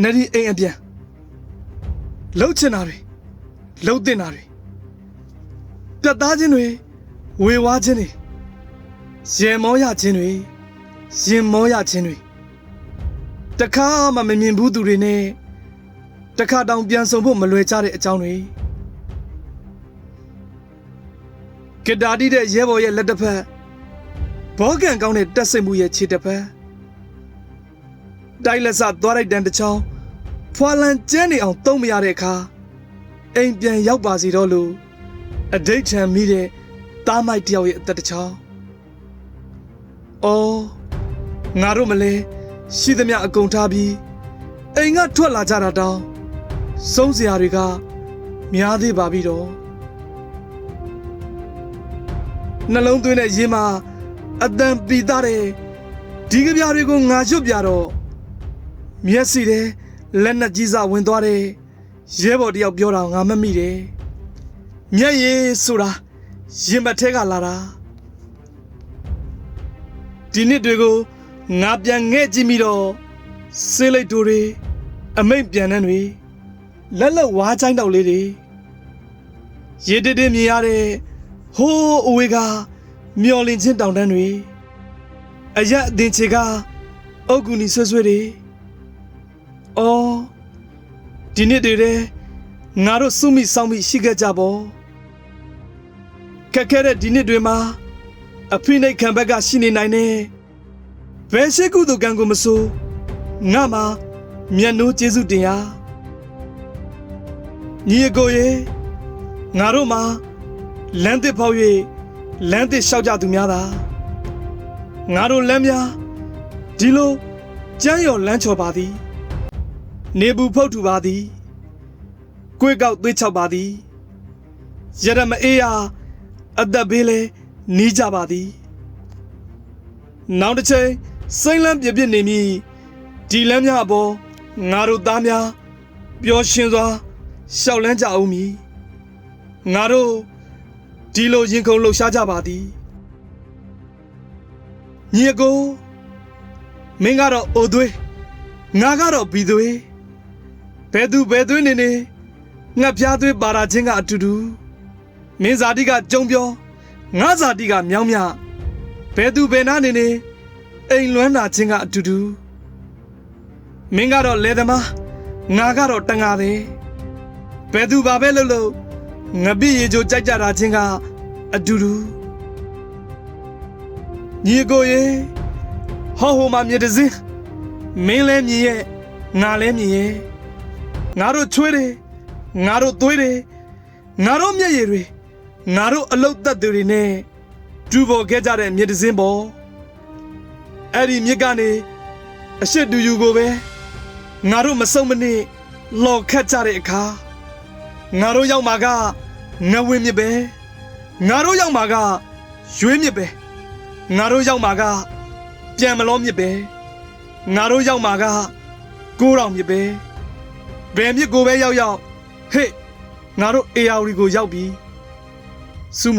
နရီအိမ်အပြန်လှုပ်ချင်တာတွေလှုပ်တင်တာတွေပြတ်သားခြင်းတွေဝေဝါးခြင်းတွေရင်မောရခြင်းတွေရင်မောရခြင်းတွေတခါမှမမြင်ဘူးသူတွေနဲ့တခါတောင်ပြန်ဆုံဖို့မလွယ်ကြတဲ့အကြောင်းတွေကဒါတီတဲ့ရဲဘော်ရဲ့လက်တစ်ဖက်ဘောကန်ကောင်းတဲ့တက်စိတ်မှုရဲ့ခြေတစ်ဖက် တိုက်လက်စသွားလိုက်တန်တစ်ချောင်းဖွာလန်ကျန်းနေအောင်သုံးမရတဲ့အခါအိမ်ပြန်ရောက်ပါစီတော့လို့အဒိတ်ထံမိတဲ့တားမိုက်တယောက်ရဲ့အသက်တစ်ချောင်းအော်ငါတို့မလဲရှိသမျှအကုန်ထားပြီးအိမ်ကထွက်လာကြတာတောင်းစုံးစရာတွေကများသေးပါပြီတော့နှလုံးသွင်းတဲ့ရေမှာအတန်ပီသားတဲ့ဒီကပြားတွေကိုငါရွတ်ပြတော့ မျက်စိထဲလက်နဲ့ကြီးစားဝင်သွားတဲ့ရဲဘော်တယောက်ပြောတာငါမမိတယ်မျက်ရည်ဆိုတာရင်မထဲကလာတာဒီနှစ်တွေကိုငါပြန်ငဲ့ကြည့်မိတော့ဆေးလိတ်တူတွေအမိတ်ပြန်နှန်းတွေလက်လက်ဝါးချိုင်းတောက်လေးတွေရေတည်တည်မြင်ရတဲ့ဟိုးအဝေးကမျော်လင့်ချင်းတောင်တန်းတွေအရက်အသင်ချေကအုတ်ကူနီဆွဲဆွဲတွေ အော်ဒီနှစ်တွေတဲ့ငါတို့စုမိစောင်းမိရှိခဲ့ကြပေါ့ခက်ခဲတဲ့ဒီနှစ်တွေမှာအဖိနှိတ်ခံဘက်ကရှိနေနိုင်တယ်ဘယ်ရှိကုသကံကိုမဆိုငါမှာမျက်နှိုးကျေးဇူးတင်ရညီအကိုရေငါတို့မှာလမ်းတစ်ဖောက်၍လမ်းတစ်လျှောက်ကြသူများသာငါတို့လမ်းများဒီလိုကြမ်းရော်လမ်းချော်ပါသည် နေဘူးဖုတ်ထူပါသည်ကိုယ်ကောက်သွေးချောက်ပါသည်ရရမအေးယာအသက်ဘေးလဲနီးကြပါသည်နောက်တစ်ချိန်စိမ့်လန်းပြပြနေမည်ဒီလမ်းများအပေါ်ငါတို့သားများပျော်ရွှင်စွာရှောက်လန်းကြအောင်မည်ငါတို့ဒီလိုရင်ခုန်လှူရှားကြပါသည်ညီအကိုမင်းကတော့အိုသွေးငါကတော့ဘီသွေး ဘယ်သူဘယ်သွေးနေနေငါဖျားသွေးပါရာချင်းကအတူတူမင်းဇာတိကကြုံပြောငါဇာတိကမြောင်းမြဘယ်သူဘယ်နာနေနေအိမ်လွမ်းနာချင်းကအတူတူမင်းကတော့လေသမားငါကတော့တန်ငါတယ်ဘယ်သူပါပဲလို့လို့ငပိရေချိုကြိုက်ကြတာချင်းကအတူတူညီကိုရေဟောဟိုမှာမြေတစင်းမင်းလဲမြည်ရဲ့ငါလဲမြည်ရဲ့ ငါတို့ချွေးတယ်ငါတို့သွေးတယ်ငါတို့မျက်ရည်တွေငါတို့အလုတ်သက်တွေတွေနဲ့တူပေါ်ခဲ့ကြတဲ့မြေတစင်းပေါ်အဲ့ဒီမြစ်ကနေအရှိတူယူကိုပဲငါတို့မစုံမနစ်လော်ခတ်ကြတဲ့အခါငါတို့ရောက်မှာကငဝင်းမြစ်ပဲငါတို့ရောက်မှာကရွေးမြစ်ပဲငါတို့ရောက်မှာကပြန်မလောမြစ်ပဲငါတို့ရောက်မှာကကိုးတော်မြစ်ပဲ ဘယ်မြစ်ကိုပဲရောက်ရောက်ဟေ့ငါတို့အေယာဝတီကိုရောက်ပြီစူးမ